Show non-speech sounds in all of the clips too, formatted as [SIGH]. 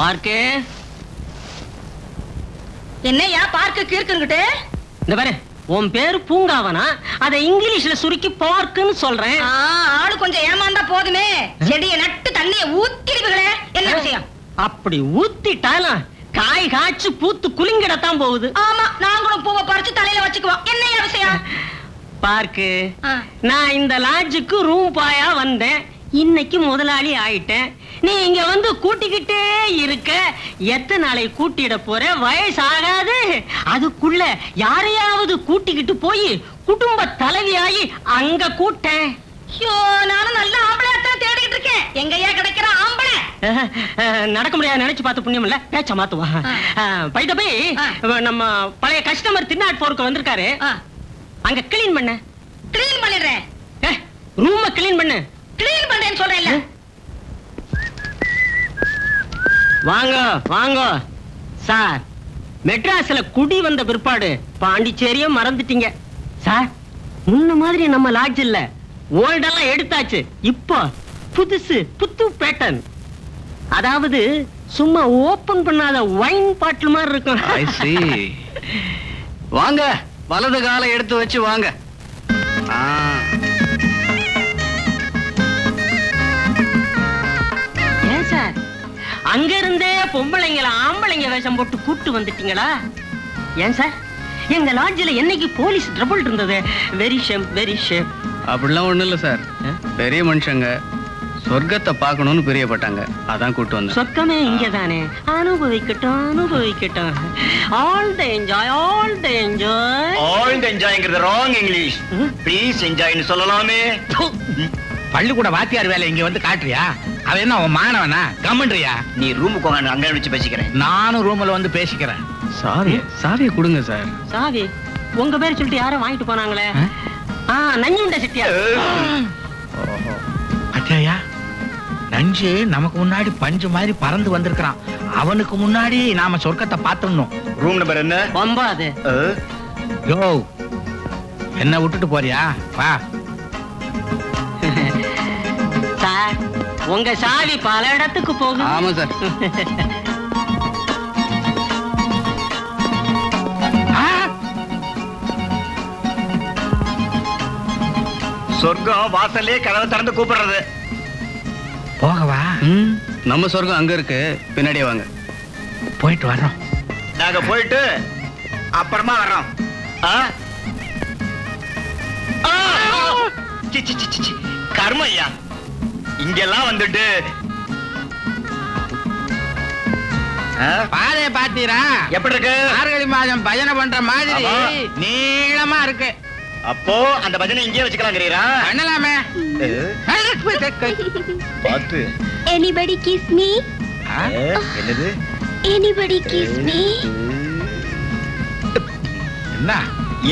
Park. என்னையா park கீர்க்குங்கிட்டு இந்த பாரு உன் பேரு பூங்காவனா? அதை இங்கிலீஷ்ல சுருக்கி பார்க்குன்னு சொல்றேன். ஆளு கொஞ்சம் ஏமாந்தா போதுமே. செடியை நட்டு தண்ணிய ஊத்திடுவீங்களே என்ன விஷயம்? அப்படி ஊத்திட்டாலும் காய் காய்ச்சி பூத்து குலுங்கிடத்தான் போகுது. ஆமா நாங்களும் பூவை பறிச்சு தலையில வச்சுக்குவோம். என்னையா விஷயம்? பார்க்கு. நான் இந்த லாட்ஜுக்கு ரூம் பாயா வந்தேன். இன்னைக்கு முதலாளி ஆயிட்டேன். நீ இங்க வந்து கூட்டிக்கிட்டே இருக்க. எத்தனை நாளை கூட்டிட போற? வயசாகாது. அதுக்குள்ள யாரையாவது கூட்டிக்கிட்டு போய் குடும்ப தலைவியாகி அங்க கூட்டேன். ஐயோ நானும் நல்ல ஆம்பளையாத்தான் தேடிக்கிட்டு இருக்கேன். எங்கய்யா கிடைக்கிற ஆம்பளை? நடக்க முடியாது நினைச்சு பார்த்து புண்ணியம் இல்ல. பேச்ச மாத்துவா. பைத போய். நம்ம பழைய கஸ்டமர் திருநாட் போருக்கு வந்திருக்காரு. அங்க கிளீன் பண்ண. கிளீன் பண்ணிடுறேன். ரூம கிளீன் பண்ணு. கிளீன் பண்றேன்னு சொல்றேன்ல. வாங்க வாங்க. சார் மெட்ராஸ்ல குடி வந்த பிற்பாடு பாண்டிச்சேரியும் மறந்துட்டீங்க. சார் முன்ன மாதிரி நம்ம லாட்ஜ் இல்ல. ஓல்டெல்லாம் எடுத்தாச்சு. இப்போ புதுசு புத்து பேட்டர்ன் அதாவது சும்மா ஓபன் பண்ணாத வைன் பாட்டில் மாதிரி இருக்கும். வாங்க வலது காலை எடுத்து வச்சு வாங்க. ஆ. அங்க இருந்தே பொம்பளைங்கள ஆம்பளைங்க வேஷம் போட்டு கூட்டு வந்துட்டீங்களா? ஏன் சார்? எங்க லாட்ஜில் என்னைக்கு போலீஸ் ட்ரபிள் இருந்தது? வெரி ஷேம் வெரி ஷேம் அப்படிலாம் ஒண்ணும் இல்ல சார். பெரிய மனுஷங்க சொர்க்கத்தை பார்க்கணும்னு பிரியப்பட்டாங்க. அதான் கூட்டு வந்தேன். சொர்க்கமே இங்கதானே. அனுபவிக்கட்டும் அனுபவிக்கட்டும். All the enjoy all the enjoy alt என்ஜாய்ங்கிறது ராங் இங்கிலீஷ் ப்ளீஸ் என்ஜாய்னு சொல்லலாமே. பள்ளிக்கூட வாத்தியார் வேலை இங்க வந்து காட்டுறியா? அவன் என்ன உன் மாணவனா? கம்மன்றியா நீ ரூமுக்கு வாங்க அங்க வச்சு பேசிக்கிறேன். நானும் ரூம்ல வந்து பேசிக்கிறேன். சாவி சாவியை கொடுங்க சார். சாவி உங்க பேர் சொல்லிட்டு யாரும் வாங்கிட்டு போனாங்களே? ஆ? நஞ்சுண்ட செட்டியார் அத்தையா நஞ்சு நமக்கு முன்னாடி பஞ்சு மாதிரி பறந்து வந்திருக்கிறான். அவனுக்கு முன்னாடி நாம சொர்க்கத்தை பார்த்துடணும். ரூம் நம்பர் என்ன? ஒம்பாது அஹ், யோ என்ன விட்டுட்டு போறியா? வா. உங்க சாவி பல இடத்துக்கு போகுது ஆமா சார். ஆ, சொர்க்கம் வாசல்லே கதவை திறந்து கூப்பிடுறது. போகவா? நம்ம சொர்க்கம் அங்க இருக்கு. பின்னாடியே வாங்க. போயிட்டு வர்றோம். நாங்க போயிட்டு அப்புறமா வர்றோம். ஆ? இங்கெல்லாம் வந்துட்டு? பாதைய பாத்தீரா. எப்படி இருக்கு? மார்கழி மாதம் பஜனை பண்ற மாதிரி. நீளமா இருக்கு. அப்போ அந்த பஜனை இங்கே வச்சுக்கலாங்கிறீரா? பண்ணலாமே. Anybody kiss me? ஆ, என்னது? Anybody kiss me? என்ன?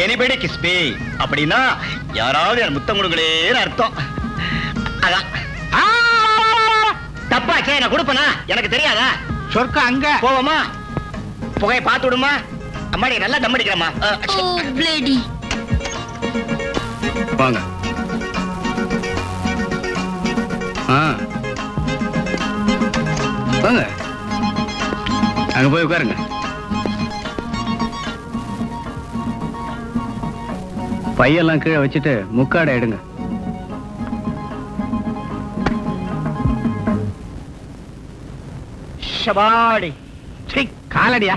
எனிபடி கிஸ் மீ அப்படின்னா யாராவது என் முத்தம் கொடுங்களேன்னு அர்த்தம். அதான். தப்பாச்சே நான் கொடுப்பனா? எனக்கு தெரியாதா? சொர்க்கம் அங்க. போவோமா? புகையை பார்த்து விடுமா? அம்மாடி நல்லா தம் அடிக்கிறமா Oh. வாங்க. வாங்க. அங்க போய் உட்காருங்க. பையெல்லாம் கீழே வச்சுட்டு முக்காடை எடுங்க. ஷபாடி காலடியா.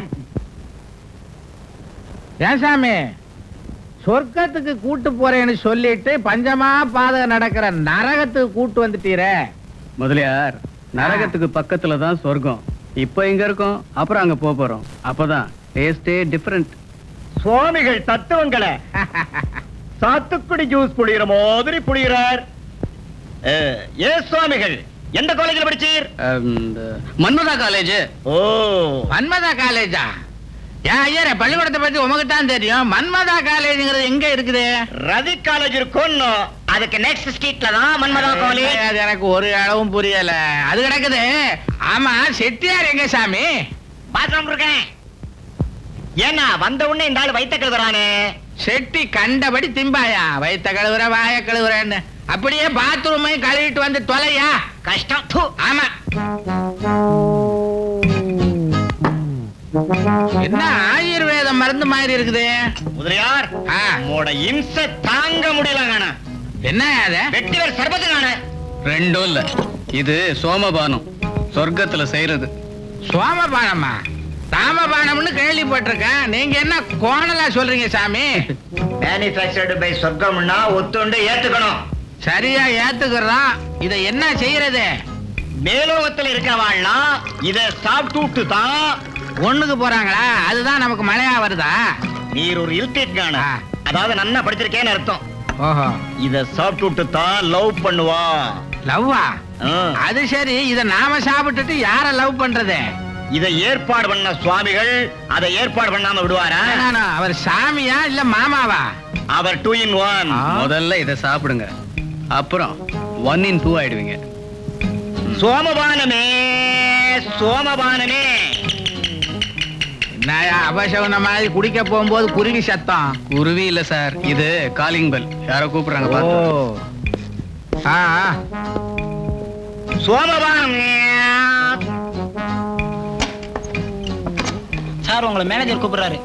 ஏன் சாமி சொர்க்கத்துக்கு கூட்டு போறேன்னு சொல்லிட்டு பஞ்சமா பாதகம் நடக்கிற நரகத்துக்கு கூட்டு வந்துட்டீரே. முதலியார் நரகத்துக்கு பக்கத்துல தான் சொர்க்கம். இப்போ இங்க இருக்கோம்? அப்புறம் அங்க போக போறோம். அப்பதான் டேஸ்டே டிஃபரெண்ட் சுவாமிகள் தத்துவங்களை. சாத்துக்குடி ஜூஸ் புளிகிற மாதிரி புளிகிறார் ஏ சுவாமிகள் எந்த காலேஜில் படிச்சீர்? மன்மதா காலேஜ் ஓ. மன்மதா காலேஜா ஏன் ஐயரே பள்ளிக்கூடத்தை பத்தி உமக்கு தான் தெரியும். மன்மதா காலேஜ்ங்கிறது எங்க இருக்குது? ரவி காலேஜ் இருக்கும்னு அதுக்கு நெக்ஸ்ட் ஸ்ட்ரீட்ல தான் மன்மதா காலேஜ் அது எனக்கு ஒரு அளவும் புரியல. அது கிடக்குது. ஆமா செட்டியார் எங்க சாமி? பாத்ரூம் இருக்கேன். ஏன்னா வந்த உடனே இந்த ஆள் வைத்த கழுதுறானே செட்டி கண்டபடி திம்பாயா? வயித்த கழுவுற வாய கழுவுறேன்னு. அப்படியே பாத்ரூமையும் கழுவிட்டு வந்து தொலையா? கஷ்டம். தூ. ஆமா. என்ன ஆயுர்வேத மருந்து மாதிரி இருக்குது? முதலியார் ஆ. உம்மோட இம்சை தாங்க முடியல காண என்ன அது? வெட்டிவர் சர்பத்து காண ரெண்டும் இல்ல. இது சோமபானம். சொர்க்கத்துல செய்யறது சோமபானமா? ராமபானம்னு கேள்விப்பட்டிருக்கேன். நீங்க என்ன கோணலா சொல்றீங்க சாமி? [LAUGHS] மேனுஃபேக்சர்டு பை சொர்க்கம்னா ஒத்துண்டு ஏத்துக்கணும். சரியா ஏத்துக்கிறோம் இதை என்ன செய்யறது? மேலோகத்துல இருக்கிறவாள்லாம் இத சாப்பிட்டு தான் ஒண்ணுக்கு போறாங்களா? அதுதான் நமக்கு மழையா வருதா? நீர் ஒரு இல்டேட் காண ஆ. அதாவது நன்னா படிச்சிருக்கேன்னு அர்த்தம். ஓஹோ. இத சாப்பிட்டு தான் லவ் பண்ணுவா. லவ்வா. அது சரி இத நாம சாப்பிட்டுட்டு யார லவ் பண்றது? இத ஏற்பாடு பண்ண சுவாமிகள் அதை ஏற்பாடு பண்ணாம விடுவாரா? நானா, அவர் சாமியா இல்ல மாமாவா? அவர் டூ இன் ஒன். முதல்ல இதை சாப்பிடுங்க. அப்புறம் ஒன் இன் டூ ஆயிடுவீங்க. சோமபானமே சோமபானமே. என்னயா அபசகுன மாதிரி குடிக்க போகும்போது குருவி சத்தம்? குருவி இல்ல சார் இது காலிங் பெல். யாரோ கூப்பிடுறாங்க ஓ. பார்த்து. ஆ ஆ. சோமபானமே. சார் உங்களை மேனேஜர் கூப்பிடுறாரு.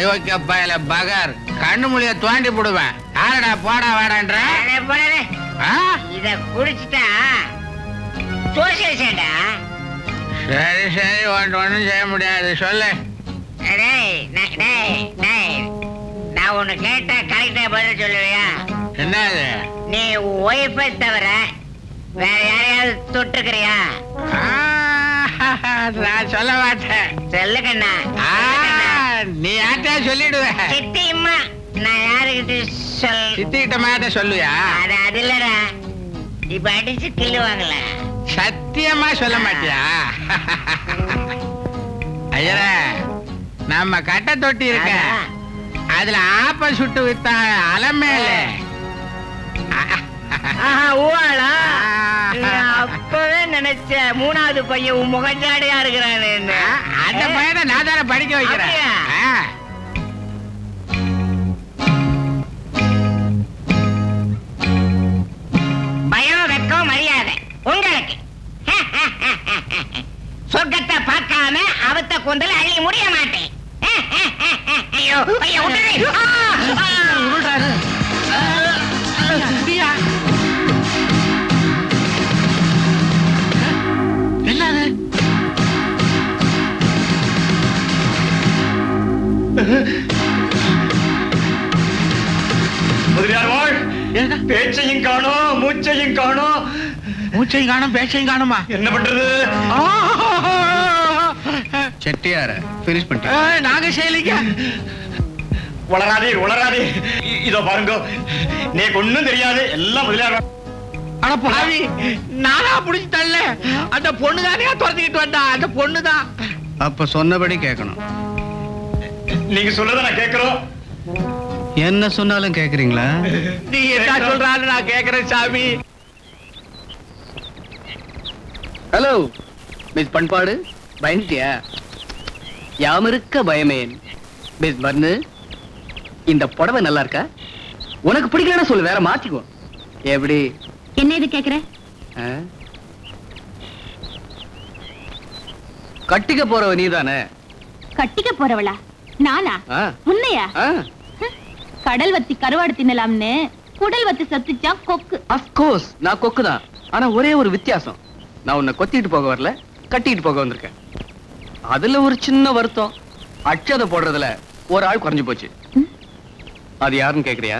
அயோக்கிய பயல பகர். கண்ணு மொழிய தோண்டி போடுவேன். யாரடா போடா வாடான்ற? இத குடிச்சிட்டா சோசியலிசேண்டா சரி சரி ஒன்று ஒன்றும் செய்ய முடியாது. சொல்லு. டேய் நான்- உன்னை கேட்டா கரெக்டா பதில் சொல்லுவியா? என்னது? நீ ஒய்ஃபை தவிர வேற யாரையாவது தொட்டுக்கிறியா? நான் சொல்ல மாட்டேன். சொல்லு கண்ணா. ஆ, நீ யார்கிட்ட சொல்லிடுவ? சித்தியம்மா நான் யாருக்கிட்ட சொல் சித்திக்கிட்ட மாட்ட சொல்லுவியா அது அது இல்லடா. இப்ப அடிச்சு கிள்ளுவாங்கள சத்தியமா சொல்ல மாட்டியா? ஐயரே நம்ம கட்டை தொட்டி இருக்க. அதுல ஆப்ப சுட்டு வித்தா அலமேல ஊழா அப்பவே நினைச்ச மூணாவது பையன் உன் முகஞ்சாடையா இருக்கிறான்னு அந்த பையனை நான் தானே படிக்க வைக்கிறேன். கொண்டல அள்ளி முடிய மாட்டேன். ஐயோ ஐயோ பேச்சையும் காணோம் மூச்சையும் காணோம் மூச்சையும் காணும் பேச்சையும் காணுமா? என்ன பண்றது? செட்டியார பினிஷ் பண்ணிட்டேன். நாங்க செய்யலிங்க வளராதீர் வளராதீர் இ- இதோ பாருங்க. நீக்கு ஒண்ணும் தெரியாது. எல்லாம் முதலியார் அட பாவி நானா புடிச்சு தள்ள அந்த பொண்ணு தானே துரத்திக்கிட்டு வந்தா? அந்த பொண்ணு தான் அப்ப சொன்னபடி கேட்கணும். நீங்க சொல்றத நான் கேட்கிறோம். என்ன சொன்னாலும் கேக்குறீங்களா நீ என்ன சொல்றான்னு நான் கேக்குறேன் சாமி. ஹலோ மிஸ் பண்பாடு பயந்துட்டியா? யாமிருக்க பயமேன். மிஸ் பர்னு இந்த புடவை நல்லா இருக்கா? உனக்கு பிடிக்கலன்னா சொல்லு வேற மாத்திக்கோ எப்படி? என்ன இது கேக்குற? கட்டிக்க போறவ நீதானே? கட்டிக்க போறவளா? நானா? உன்னையா? கடல் வத்தி கருவாடு தின்னலாம்னு குடல் வத்தி சத்துச்சான் கொக்கு. Of course நான் கொக்கு தான் ஆனா ஒரே ஒரு வித்தியாசம். நான் உன்னை கொத்திட்டு போக வரல கட்டிட்டு போக வந்திருக்கேன். அதுல ஒரு சின்ன வருத்தம். அட்சதை போடுறதுல ஒரு ஆள் குறைஞ்சு போச்சு. அது யாருன்னு கேக்குறியா?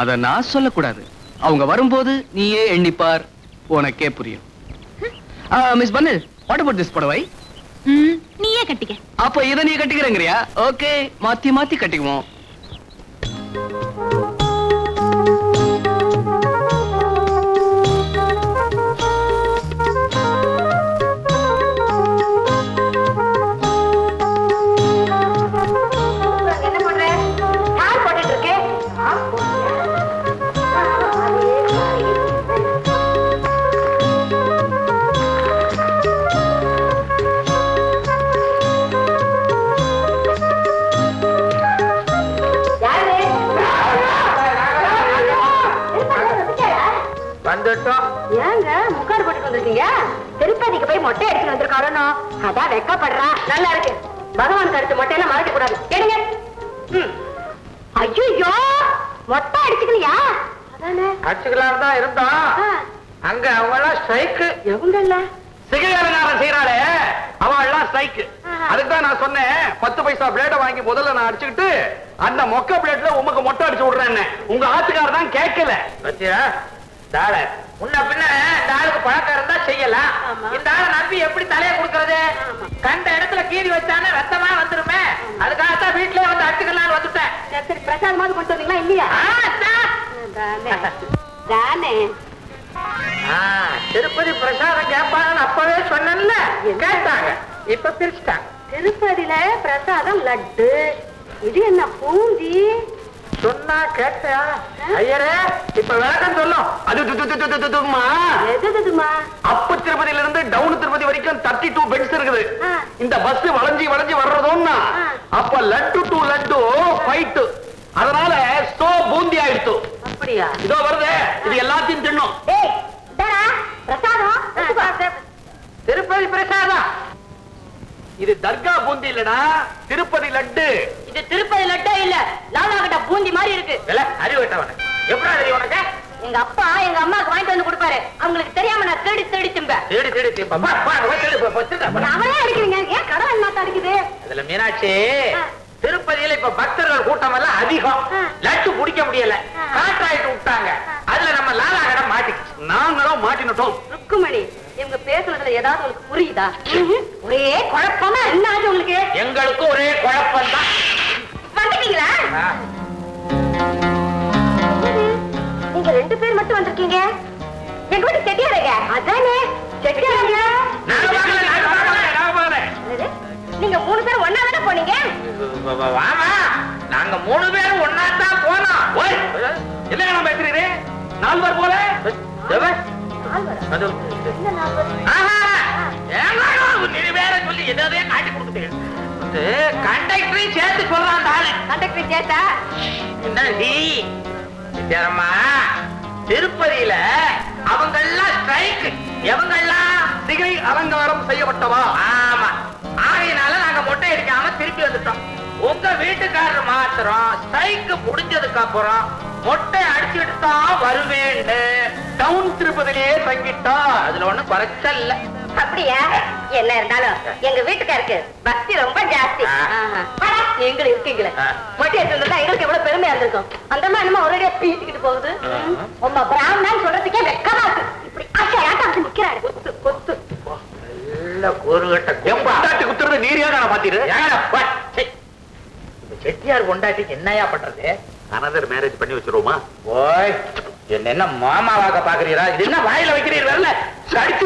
அத நான் சொல்லக்கூடாது. அவங்க வரும்போது நீயே எண்ணிப்பார். உனக்கே புரியும். மிஸ் பண்ணு வாட் அபவுட் திஸ் புடவை? நீயே கட்டிக்க. அப்ப இத நீ கட்டிக்கிறேங்கறியா? ஓகே மாத்தி மாத்தி கட்டிக்குவோம். வந்துட்டோம் ஏங்க முக்காடு போட்டுட்டு வந்திருக்கீங்க? திருப்பதிக்கு போய் மொட்டை அடிச்சுட்டு வந்திருக்காரோ அதான் வெக்கப்படுறா. நல்லா இருக்கு. பகவான் கருத்து மொட்டையெல்லாம் மறைக்க கூடாது எடுங்க ஐயோ மொட்டை அடிச்சுக்கலையா? அதானே. அடிச்சுக்கலாம் தான் இருந்தோம். ஆ, அங்க அவங்க எல்லாம் ஸ்ட்ரைக்கு. எவங்கல்ல செய்யறாளே அவன் எல்லாம் ஸ்ட்ரைக்கு. ஆஹா. அதுக்கு தான் நான் சொன்னேன். பத்து பைசா பிளேட வாங்கி முதல்ல நான் அடிச்சுக்கிட்டு அந்த மொக்க பிளேட்ல உமக்கு மொட்டை அடிச்சு விடுறேன்னு. உங்க ஆத்துக்காரர் தான் கேட்கல. பத்தியா தாள. முன்ன பின்ன இந்த ஆளுக்கு பழக்கம் இருந்தா செய்யலாம். இந்த ஆளை நம்பி எப்படி தலையை கொடுக்கறது? கண்ட இடத்துல கீறி வச்சானே ரத்தமா வந்துருமே. அதுக்காகத்தான் வீட்லயே வந்து அடிச்சுக்கலாம்னு வந்துட்டேன். சரி, பிரசாதமாவது கொண்டு வந்தீங்களா இல்லையா. தானே திருப்பதி பிரசாதம் கேட்பாங்கன்னு அப்பவே சொன்னேன்ல. கேட்டாங்க. இப்ப பிரிச்சுட்டாங்க. திருப்பதியில பிரசாதம் லட்டு. இது என்ன பூந்தி? சொன்னா கேட்டியா? ஐயரே இப்ப விளக்கம் சொல்லும். அது அப்பு திருப்பதியில இருந்து டவுன் திருப்பதி வரைக்கும் தேர்ட்டி டூ பெட்ஸ் இருக்குது. இந்த பஸ் வளைஞ்சி வளைஞ்சி வர்றதுன்னா ஆ. அப்ப லட்டு டு லட்டு ஃபைட் அதனால சோ பூந்தி ஆயிடுத்து. அப்படியா? இதோ வருது. இது எல்லாத்தையும் தின்னும். திருப்பதி பிரசாதம். இது தர்கா பூந்தி இல்லடா. திருப்பதி லட்டு. இது திருப்பதி லட்டே இல்ல. லாலாகிட்ட பூந்தி மாதிரி இருக்கு. அறிவு விட்டவன எப்படி உனக்கு? எங்க அப்பா எங்க அம்மாக்கு வாங்கிட்டு வந்து கொடுப்பாரு. அவங்களுக்கு தெரியாம நான் தேடி தேடி திம்பேன் தேடி தேடி அடிக்கிறீங்க. ஏன் கடவுள் என்ன அடிக்குது? அதுல மீனாட்சி. திருப்பதியில இப்ப பக்தர்கள் கூட்டம் எல்லாம் அதிகம். லட்டு பிடிக்க முடியல. கான்ட்ராக்ட் விட்டாங்க. அதுல நம்ம லாலா கடம் மாட்டிக்கிச்சு. நாங்களும் மாட்டினட்டோம் ருக்குமணி இவங்க பேசுனதுல ஏதாவது உங்களுக்கு புரியுதா? ஒரே குழப்பமா என்ன ஆச்சு உங்களுக்கு? எங்களுக்கு ஒரே குழப்பம் தான் வந்துட்டீங்களா? நீங்க ரெண்டு பேர் மட்டும் வந்திருக்கீங்க. எங்க வீட்டு செட்டியாரங்க? அதானே செட்டியாரங்க? நீங்க மூணு பேரும் ஒன்னா தானே போனீங்க? வாமா நாங்க மூணு பேரும் ஒன்னா தான் போனோம். என்ன நம்ம பேசுறீரு நால்வர் போல? நால்வரா? ஆஹா, ஏங்காயோ, நீ வேற சொல்லி எதாவது காட்டி கொடுக்குது கண்டக்டரையும் சேர்த்து சொல்றான் அந்த ஆளு. கண்டக்டர் சேத்தா என்ன நீ? வித்யாரம்மா திருப்பதியில அவங்க எல்லாம் ஸ்ட்ரைக் எவங்க எல்லாம் சிகை அலங்காரம் செய்யப்பட்டவா? ஆமா. ஆகையினால நாங்க மொட்டை அடிக்காம திருப்பி வந்துட்டோம். உங்க வீட்டுக்காரர் மாத்திரம் ஸ்ட்ரைக் முடிஞ்சதுக்கு அப்புறம் மொட்டை அடிச்சுட்டு தான் வருவேன்னு. டவுன் திருப்பதிலேயே தங்கிட்டா அதுல ஒண்ணும் குறைச்சல் இல்ல. அப்படியா? என்ன இருந்தாலும் எங்க வீட்டுக்காருக்கு பக்தி ரொம்ப ஜாஸ்தி. நீங்களும் இருக்கீங்களே. மொட்டை எடுத்து எங்களுக்கு எவ்வளவு பெருமையா இருந்திருக்கும். அந்த மாதிரி என்னமோ ஒரேடியா பீச்சிக்கிட்டு போகுது. உங்க பிராமணன் சொல்றதுக்கே வெக்கமா இருக்கு. இப்படி ஆட்டம் வந்து நிக்கிறாரு. கொத்து கொத்து. செட்டியார் பொண்டாட்டிக்கு என்னையா பண்றது அனதர் மேரேஜ் பண்ணி வச்சிருவோமா? ஓய் என்ன என்ன மாமாவாக பாக்குறீரா? இது என்ன வாயில வைக்கிறீர் வரல